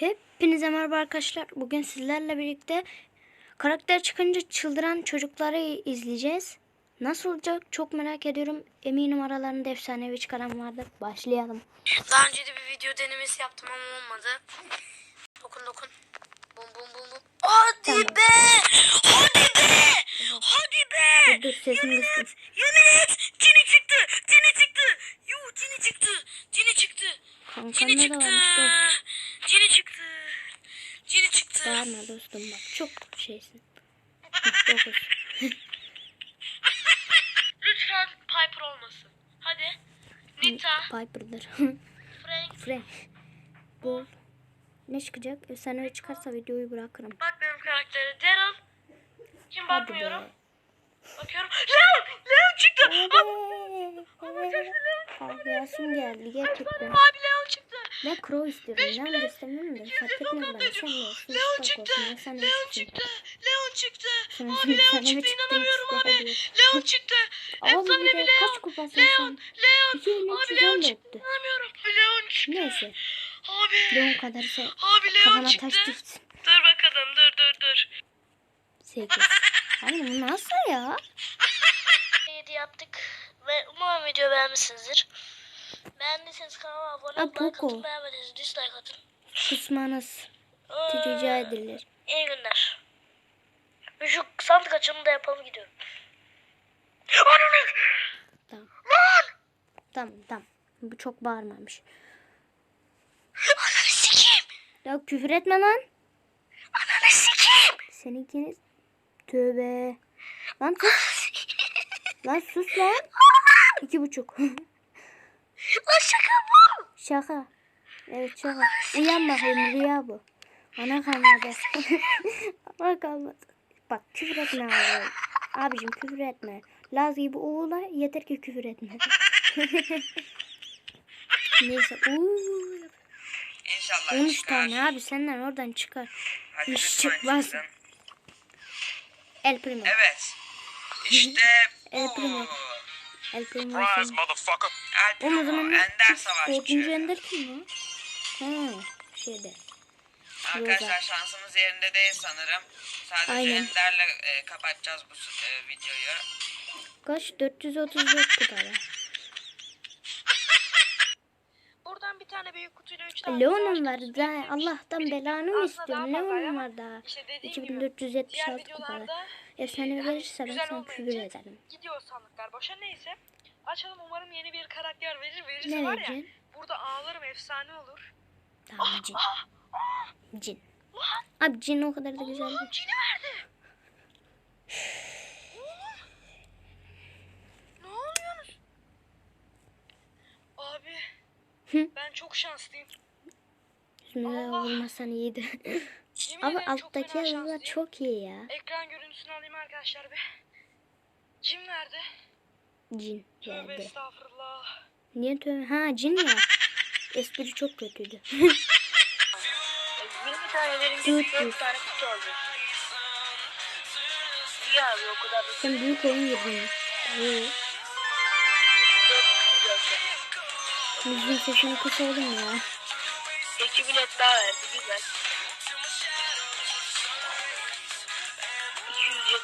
Hepinize merhaba arkadaşlar. Bugün sizlerle birlikte karakter çıkınca çıldıran çocukları izleyeceğiz. Nasıl olacak çok merak ediyorum. Eminim aralarında efsanevi çıkaran vardır. Başlayalım. Daha önce de bir video denemesi yaptım ama olmadı. Dokun dokun. Bum bum bum bum. Hadi Tamam. be! Hadi be! Hadi be! Dur dur kıstım. Yemin et! Cini çıktı! Cini çıktı! Yuh cini çıktı! Cini çıktı! Cini Kankamda da çıktı! varmış. Cini çıktı! Cini çıktı! Bağırma dostum bak çok şeysin. Dokuz. Lütfen Piper olmasın. Hadi. Nita, Piper'dır. Frank. Frank. Bul. Ne çıkacak? Efsanevi çıkarsa videoyu bırakırım. Bak benim karakteri Daryl. Kim bakmıyorum. Bakıyorum. Leon! Leon çıktı! Hadi. Ağlayasım geldi gerçekten. Abi Leon çıktı. Ben Crow istiyorum. Ne de istemiyorum da. Fark etmez bana. Sen de olsun. Leon çıktı. Leon çıktı. Leon çıktı. Abi Leon çıktı inanamıyorum abi. Leon çıktı. Efsane bir Leon. Leon. Leon. Abi Leon on çıktı. İnanamıyorum. Leon çıktı. Neyse. Abi. Leon kadarsa Abi Leon çıktı. Dur bakalım dur dur dur. Sekiz. Abi bu nasıl ya? 7 yaptık ve umarım video beğenmişsinizdir. Beğendiyseniz kanala abone olmayı, like atın, beğenmediyseniz dislike atın. Kısmanız Ee, rica edilir. İyi günler. Şu sandık açılımı da yapalım gidiyorum. Tamam. Tamam tamam. Bu çok bağırmamış. Ananı sikeyim. Ya küfür etme lan. Ananı sikeyim. Seninkiniz. Tövbe. Lan sus. lan sus lan. İki buçuk. Lan şaka bu. Şaka. Evet şaka. Uyan bakayım rüya bu. Ana kalmadı. Ana kalmadı. Bak küfür etme abi. Abicim küfür etme. Laz gibi oğula yeter ki küfür etme. Neyse. Uuu. İnşallah 13 çıkar. tane abi senden oradan çıkar. Hadi iş çıkmaz. El primo. Evet. İşte bu. El primo. Surprise, motherfucker. El Oğlum o zaman Ender dördüncü Savaşçı. ender kim ya? Ha şeyde. Arkadaşlar şansımız yerinde değil sanırım. Sadece Aynen. Ender'le e, kapatacağız bu e, videoyu. Kaç? 434 kupada. Buradan bir tane büyük kutuyla üç tane Leon'un var biriktirmiş. Allah'tan belanı mı istiyorum? Leon'un var daha. işte dediğim gibi 2476 diğer kupada. Videolarda Efsane hani verirse ben sana küfür ederim. Gidiyor sandıklar boşa neyse. Açalım umarım yeni bir karakter verir. Verirse Ne var ya burada ağlarım efsane olur. Tamam cin. Cin. Abi cin o kadar da güzel Allah'ım cini verdi. ne oluyorsunuz? Abi Hı. ben çok şanslıyım. Yüzüme Allah. vurmasan iyiydi. Çok alttaki yazılar çok iyi ya. Ekran görüntüsünü alayım arkadaşlar bir. Cim nerede? Cin Tövbe geldi. estağfurullah. Niye tövbe? Ha cin ya. Espri çok kötüydü. 20 tanelerin Dört 4 yüz. tane kutu alıyorsun. İyi abi o kadar da Sen büyük oyun girdin. Oo. 4 kutu görsün. Müziğin sesini kıs oğlum ya. 2 bilet daha verdi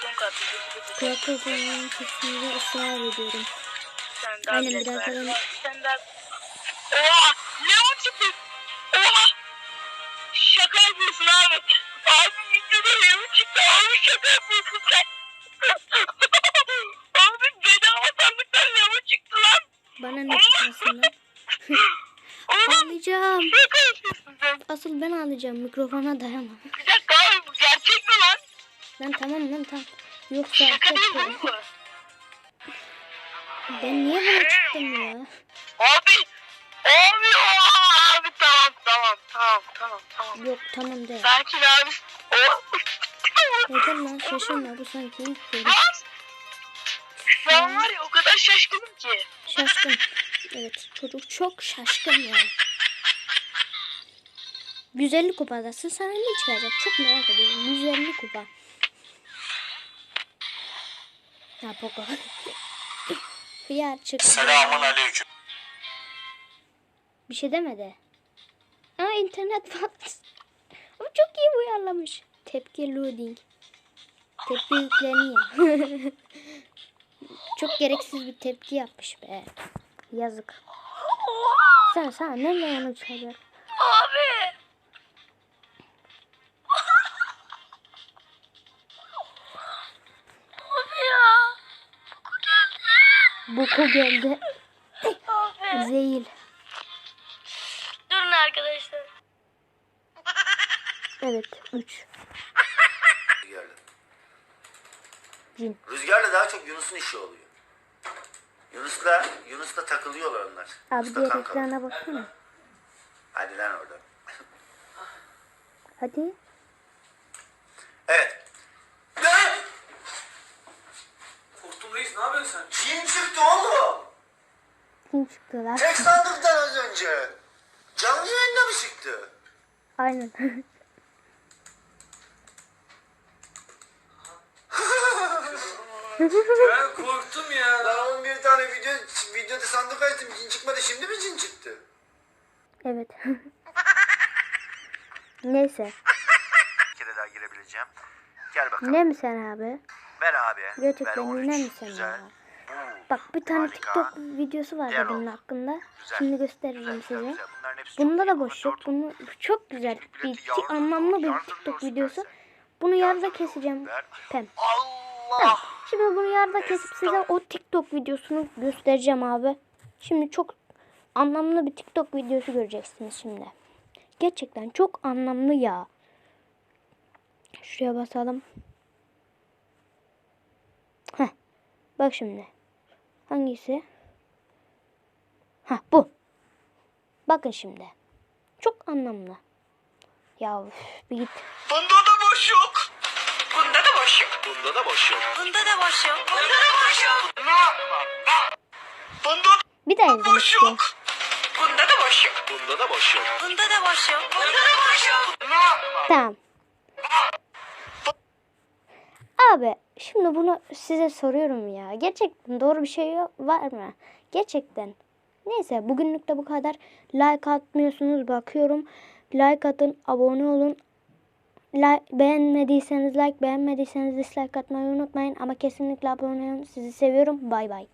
güzel. 200 jeton kattı. Kulaklık oyunun sesini ısrar ediyorum. Sen daha Aynen, bilet bir dakika verdi. ben- Sen daha... Oha! Leon çıktı! Oha! Şaka yapıyorsun abi. Abi videoda Leon çıktı. Abi şaka yapıyorsun sen. abi bedava sandıktan Leon çıktı lan. Bana ne çıkmasından. Oğlum Ağlayacağım. Asıl ben ağlayacağım. Mikrofona dayanamam. Lan? Tamam lan tamam. Yoksa Şaka değil mi? Ben niye buna çıktım ya? Abi! Abi! Abi tamam tamam tamam tamam tamam. Yok tamam de. Sakin abi. Yeter lan şaşırma bu sanki ilk. Lan! Şu an var ya o kadar şaşkınım ki. Şaşkın. Evet çocuk çok şaşkın ya. 150 kupadasın sana ne çıkacak çok merak ediyorum. 150 kupa. Ha Poco. Hıyar çıktı. Selamun aleyküm. Bir şey demedi. Aa internet var. çok iyi uyarlamış. Tepki loading. Tepki yükleniyor. çok gereksiz bir tepki yapmış be. Yazık. Sen sen ne onu çalıyor? Abi. Abi Boku geldi. Zehir. Durun arkadaşlar. Evet 3. Rüzgarla. Cin. Rüzgarla daha çok Yunus'un işi oluyor. Yunus'la Yunus'la takılıyorlar onlar. Abi diğer ekrana baksana. Hadi lan orada. Hadi. Evet. Ne? Reis ne yapıyorsun sen? Cin çıktı oğlum. Kim çıktı lan? Tek sandıktan az önce. Canlı yayında mı çıktı? Aynen. Ben korktum ya. Lan oğlum bir tane video videoda sandık açtım. Cin çıkmadı. Şimdi mi cin çıktı? evet. Neyse. Bir kere daha girebileceğim. Gel bakalım. Ne mi sen abi? Ver abi. Gerçekten Ver 13. ne mi sen Güzel. ya? Bak bir tane Harika. TikTok videosu var benim oldu. hakkında. Güzel. Şimdi gösteririm güzel, size. güzel. Bunda da boş yok. Bunu çok güzel bir ti- anlamlı bir TikTok videosu. Bunu yarıda keseceğim. Ver. Pem. Allah. Tamam. Şimdi bunu yarıda kesip size o TikTok videosunu göstereceğim abi. Şimdi çok anlamlı bir TikTok videosu göreceksiniz şimdi. Gerçekten çok anlamlı ya. Şuraya basalım. Bak şimdi. Hangisi? Ha bu. Bakın şimdi. Çok anlamlı. Ya üf, bir git. Bunda da boş yok. Bunda da boş yok. Bunda da boş yok. Bunda da boş yok. Bunda da boş yok. Bunda Bir daha izlemek boş yok. Bunda da boş yok. Bunda da boş yok. Bunda da boş yok. Bunda da boş yok. Tamam. Abi şimdi bunu size soruyorum ya. Gerçekten doğru bir şey var mı? Gerçekten. Neyse bugünlük de bu kadar. Like atmıyorsunuz bakıyorum. Like atın, abone olun. Like, beğenmediyseniz like, beğenmediyseniz dislike atmayı unutmayın. Ama kesinlikle abone olun. Sizi seviyorum. Bay bay.